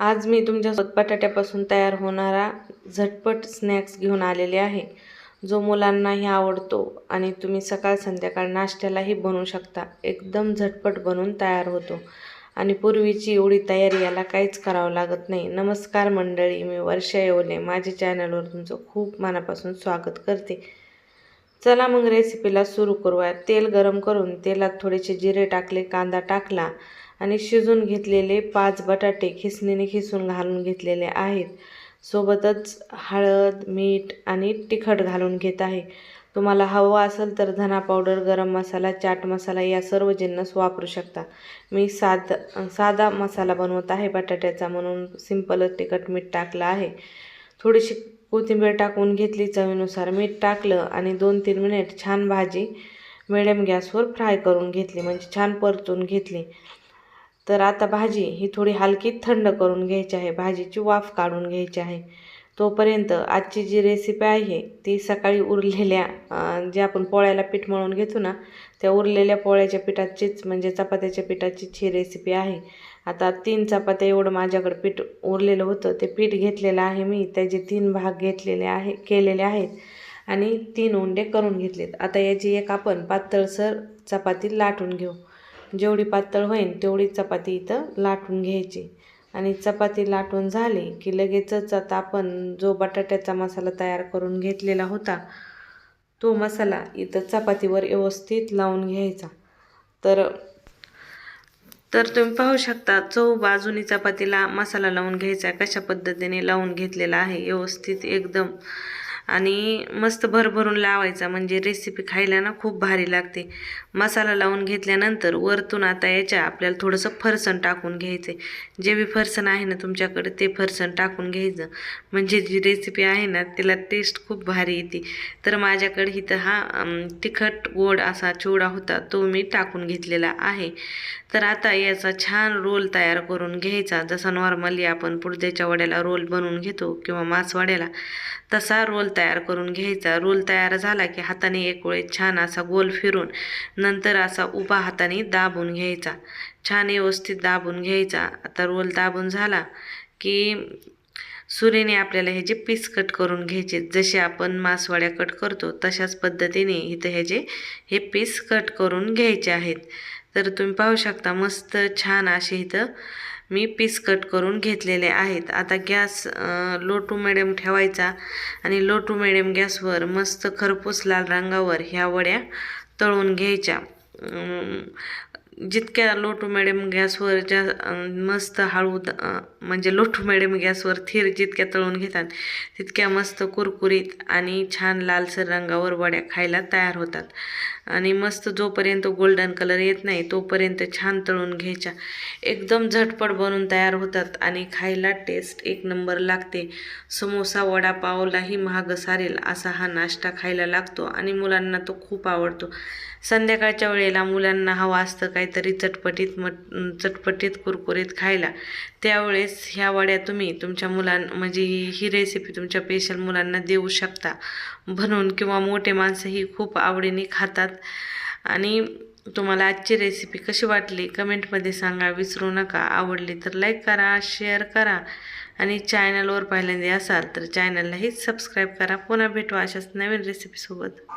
आज मी तुमच्यासोबत बटाट्यापासून तयार होणारा झटपट स्नॅक्स घेऊन आलेले आहे. जो मुलांनाही आवडतो आणि तुम्ही सकाळ संध्याकाळ नाश्त्यालाही बनवू शकता. एकदम झटपट बनवून तयार होतो. आणि पूर्वीची एवढी तयारी याला काहीच करावं लागत नाही. नमस्कार मंडळी मी वर्षा येवले. माझ्या चॅनलवर तुमचं खूप मनापासून स्वागत करते. चला मग रेसिपीला सुरू करूया. तेल गरम करून तेलात थोडेसे जिरे टाकले कांदा टाकला. आणि शिजून घेतलेले पाच बटाटे खिसणीने खिसून घालून घेतलेले आहेत. सोबतच हळद मीठ आणि तिखट घालून घेत आहे. तुम्हाला हवं असेल तर धना पावडर गरम मसाला चाट मसाला या सर्व जिन्नस वापरू शकता. मी साध साधा मसाला बनवत आहे बटाट्याचा म्हणून सिंपलच तिखट मीठ टाकलं आहे. थोडीशी कोथिंबीर टाकून घेतली चवीनुसार मीठ टाकलं आणि दोन तीन मिनिट छान भाजी मिडियम गॅसवर फ्राय करून घेतली. म्हणजे छान परतून घेतली. तर आता भाजी ही थोडी हलकी थंड करून घ्यायची आहे. भाजीची वाफ काढून घ्यायची आहे. तोपर्यंत आजची जी रेसिपी आहे ती सकाळी उरलेल्या जे आपण पोळ्याला पीठ मळून घेतो ना त्या उरलेल्या पोळ्याच्या पिठाचीच म्हणजे चपात्याच्या पिठाचीच ही रेसिपी आहे. आता तीन चपात्या एवढं माझ्याकडे पीठ उरलेलं होतं. ते पीठ घेतलेलं आहे मी. त्याचे तीन भाग घेतलेले आहे केलेले आहेत. आणि तीन उंडे करून घेतलेत. आता याची एक आपण पातळसर चपाती लाटून घेऊ. जेवढी पातळ होईल तेवढी चपाती इथं लाटून घ्यायची. आणि चपाती लाटून झाली की लगेचच आता आपण जो बटाट्याचा मसाला तयार करून घेतलेला होता तो मसाला इथं चपातीवर व्यवस्थित लावून घ्यायचा. तर तर तुम्ही पाहू शकता चव बाजूनी चपातीला मसाला लावून घ्यायचा कशा पद्धतीने लावून घेतलेला आहे व्यवस्थित एकदम आणि मस्त भरभरून लावायचा. म्हणजे रेसिपी खायला ना खूप भारी लागते. मसाला लावून घेतल्यानंतर वरतून आता याच्या आपल्याला थोडंसं फरसण टाकून घ्यायचं जे बी फरसण आहे ना तुमच्याकडे ते फरसण टाकून घ्यायचं. म्हणजे जी रेसिपी आहे ना त्याला टेस्ट खूप भारी येते. तर माझ्याकडे इथं हा तिखट गोड असा चिवडा होता तो मी टाकून घेतलेला आहे. तर आता याचा छान रोल तयार करून घ्यायचा. जसा नॉर्मली आपण पुडद्याच्या वड्याला रोल बनवून घेतो किंवा मासवड्याला तसा रोल तयार करून घ्यायचा. रोल तयार झाला की हाताने एक वेळेस छान असा गोल फिरून नंतर असा उभा हाताने दाबून घ्यायचा. छान व्यवस्थित दाबून घ्यायचा. आता रोल दाबून झाला की सुरीने आपल्याला ह्याचे पीस कट करून घ्यायचे जसे आपण मासवाड्या कट करतो तशाच पद्धतीने इथं ह्याचे हे पीस कट करून घ्यायचे आहेत. तर तुम्ही पाहू शकता मस्त छान असे इथं मी पीस कट करून घेतलेले आहेत. आता गॅस लो टू मिडियम ठेवायचा आणि लो टू मिडियम गॅसवर मस्त खरपूस लाल रंगावर ह्या वड्या तळून घ्यायच्या. जितक्या लो टू मिडियम गॅसवर ज्या मस्त हळू म्हणजे लो टू मिडियम गॅसवर थीर जितक्या तळून घेतात तितक्या मस्त कुरकुरीत आणि छान लालसर रंगावर वड्या खायला तयार होतात. आणि मस्त जोपर्यंत गोल्डन कलर येत नाही तोपर्यंत छान तळून घ्यायच्या. एकदम झटपट बनून तयार होतात आणि खायला टेस्ट एक नंबर लागते. समोसा वडापावलाही महाग सारेल असा हा नाश्ता खायला लागतो आणि मुलांना तो खूप आवडतो. संध्याकाळच्या वेळेला मुलांना हवा असतं काहीतरी चटपटीत मट चटपटीत कुरकुरीत खायला. त्यावेळेस ह्या वड्या तुम्ही तुमच्या मुलां म्हणजे ही रेसिपी तुमच्या स्पेशल मुलांना देऊ शकता. बनवून किंवा मोठे माणसंही खूप आवडीने खातात. आणि तुम्हाला आजची रेसिपी कशी वाटली कमेंटमध्ये सांगा. विसरू नका. आवडली तर लाईक करा शेअर करा. आणि चॅनलवर पहिल्यांदा असाल तर चॅनललाही सबस्क्राईब करा. पुन्हा भेटू अशाच नवीन रेसिपीसोबत